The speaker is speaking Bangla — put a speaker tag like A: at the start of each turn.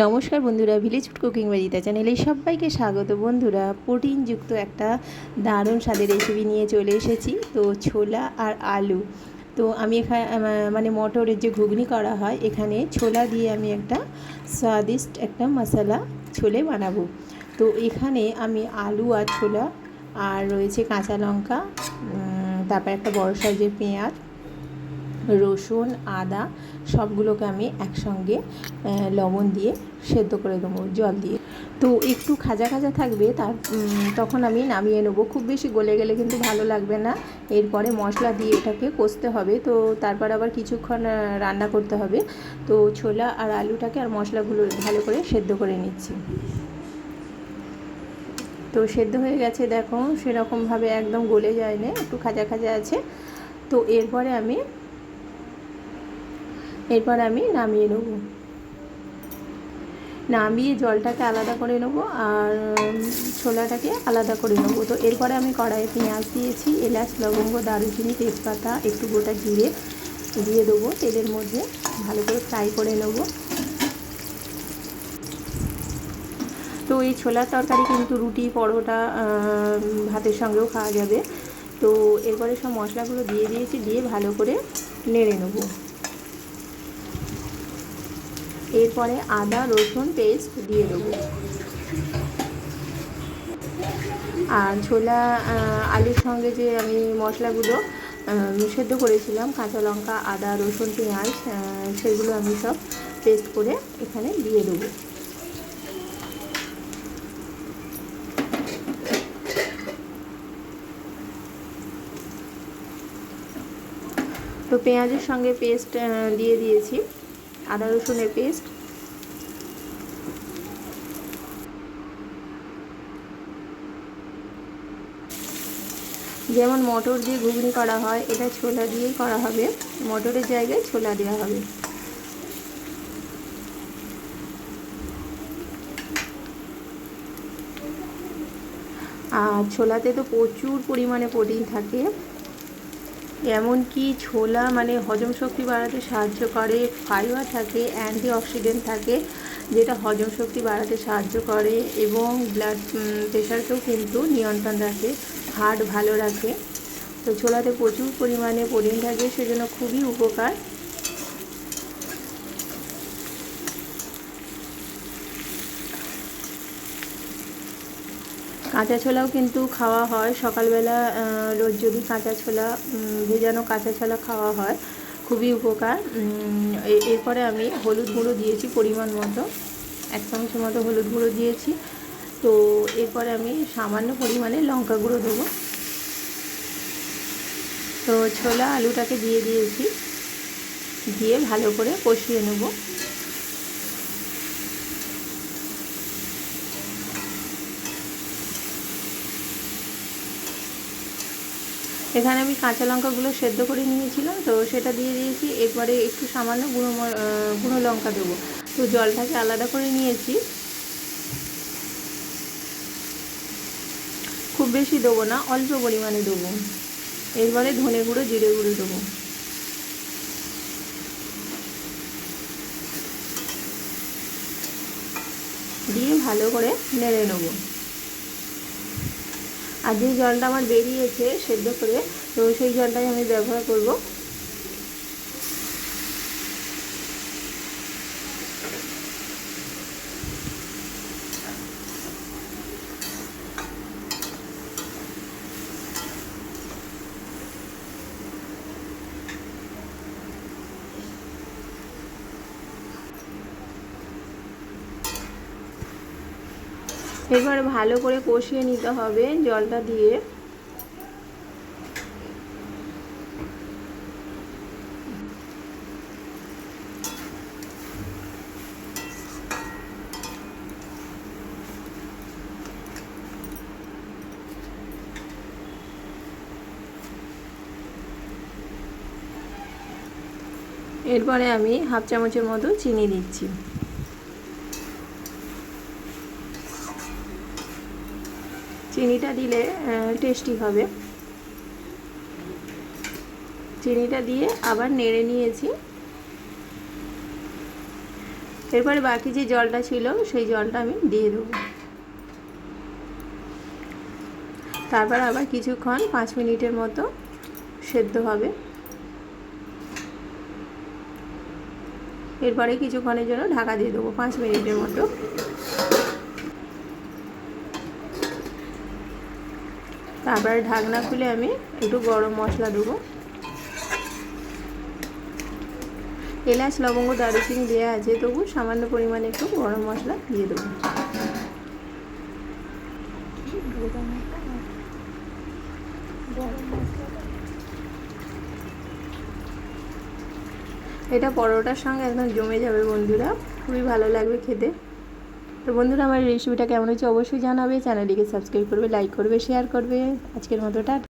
A: নমস্কার বন্ধুরা ভিলেজ ফুড কুকিং বাড়িতে চ্যানেলে সবাইকে স্বাগত। বন্ধুরা, প্রোটিনযুক্ত একটা দারুণ স্বাদের রেসিপি নিয়ে চলে এসেছি, তো ছোলা আর আলু। তো আমি এখানে মানে মটরের যে ঘুগনি করা হয়, এখানে ছোলা দিয়ে আমি একটা স্বাদিষ্ট একটা মশলা ছোলে বানাবো। তো এখানে আমি আলু আর ছোলা, আর রয়েছে কাঁচা লঙ্কা তারপর একটা বড় সাইজের পেঁয়াজ রসুন, আদা, সবগুলোকে আমি একসঙ্গে লবণ দিয়ে সেদ্ধ করে দেবো, জল দিয়ে। তো একটু খাজা খাজা থাকবে, তার তখন আমি নামিয়ে নেব। খুব বেশি গলে গেলে কিন্তু ভালো লাগবে না। এরপরে মশলা দিয়ে এটাকে কষতে হবে। তো তারপর আবার কিছুক্ষণ রান্না করতে হবে। তো ছোলা আর আলুটাকে আর মশলাগুলো ভালো করে সেদ্ধ করে নিচ্ছি। তো সেদ্ধ হয়ে গেছে, দেখো, সেরকমভাবে একদম গলে যায়নি, একটু খাজা খাজা আছে। তো এরপরে আমি এরপর আমি নামিয়ে নেব। নামিয়ে জলটাকে আলাদা করে নেব আর ছোলাটাকে আলাদা করে নেব। তো এরপরে আমি কড়াইয়ে পেঁয়াজ দিয়েছি, এলাচ, লবঙ্গ, দারুচিনি, তেজপাতা, একটু গোটা জিরে দিয়ে দেবো। তেলের মধ্যে ভালো করে ফ্রাই করে নেব। তো এই ছোলার তরকারি কিন্তু রুটি, পরোটা ভাতের সঙ্গেও খাওয়া যাবে। তো এরপরে সব মশলাগুলো দিয়ে দিয়েছি, দিয়ে ভালো করে নেড়ে নেব। এরপরে আদা, রসুন পেস্ট দিয়ে দেবো। আর ছোলা আলুর সঙ্গে যে আমি মশলাগুলো সেদ্ধ করেছিলাম, কাঁচা লঙ্কা, আদা, রসুন, পেঁয়াজ সেগুলো আমি সব পেস্ট করে এখানে দিয়ে দেবো। তো পেঁয়াজের সঙ্গে পেস্ট দিয়ে দিয়েছি। আদা রসুনের পেস্ট। যেমন মটর দিয়ে ঘুগনি করা হয়, এটা ছোলা দিয়েই করা হবে। মটরের জায়গায় ছোলা দেওয়া হবে। আর ছোলাতে তো প্রচুর পরিমাণে প্রোটিন থাকে। এমনকি ছোলা মানে হজম শক্তি বাড়াতে সাহায্য করে, ফাইবার থাকে অ্যান্টি অক্সিডেন্ট থাকে, যেটা হজম শক্তি বাড়াতে সাহায্য করে এবং ব্লাড প্রেশারকেও কিন্তু নিয়ন্ত্রণ রাখে হার্ট ভালো রাখে। তো ছোলাতে প্রচুর পরিমাণে প্রোটিন থাকে, সেজন্য খুবই উপকার। কাঁচা ছোলাও কিন্তু খাওয়া হয়। সকালবেলা রোজ যদি কাঁচা ছোলা ভেজানো কাঁচা ছোলা খাওয়া হয়, খুবই উপকার। এরপরে আমি হলুদ গুঁড়ো দিয়েছি পরিমাণ মতো। এক চামচের মতো হলুদ গুঁড়ো দিয়েছি। তো এরপরে আমি সামান্য পরিমাণে লঙ্কা গুঁড়ো দেবো। তো ছোলা আলুটাকে দিয়ে দিয়েছি। দিয়ে ভালো করে কষিয়ে নেব। এখানে আমি কাঁচা লঙ্কাগুলো সেদ্ধ করে নিয়েছিলাম, তো সেটা দিয়ে দিয়েছি। এরপরে একটু সামান্য গুঁড়ো গুঁড়ো লঙ্কা দেবো। তো জলটাকে আলাদা করে নিয়েছি। খুব বেশি দেবো না, অল্প পরিমাণে দেবো। এরপরে ধনে গুঁড়ো, জিরে গুঁড়ো দেবো। দিয়ে ভালো করে নেড়ে নেব। আর যে জলটা আমার বেরিয়েছে সেদ্ধ করে তো সেই জলটাই আমি ব্যবহার করব। এবার ভালো করে কষিয়ে নিতে হবে জলটা দিয়ে। এরপরে আমি হাফ চামচের মতো চিনি দিচ্ছি। চিনিটা দিলে টেস্টি হবে। চিনিটা দিয়ে আবার নেড়ে নিয়েছি। এরপরে বাকি যে জলটা ছিল, সেই জলটা আমি দিয়ে দেবো। তারপর আবার কিছুক্ষণ, পাঁচ মিনিটের মতো সেদ্ধ হবে। এরপরে কিছুক্ষণের জন্য ঢাকা দিয়ে দেবো, পাঁচ মিনিটের মতো। তারপরে ঢাকনা খুলে আমি একটু গরম মশলা দেবো। এলাচ, লবঙ্গ, দারুচিনি দেওয়া আছে, তবু সামান্য পরিমাণে একটু গরম মশলা দিয়ে দেবো। এটা পরোটার সঙ্গে একদম জমে যাবে বন্ধুরা, খুবই ভালো লাগবে খেতে। তো বন্ধুরা, আমার রেসিপিটা কেমন হয়েছে অবশ্যই জানাবে। চ্যানেলটিকে সাবস্ক্রাইব করবে লাইক করবে শেয়ার করবে। আজকের মতোটা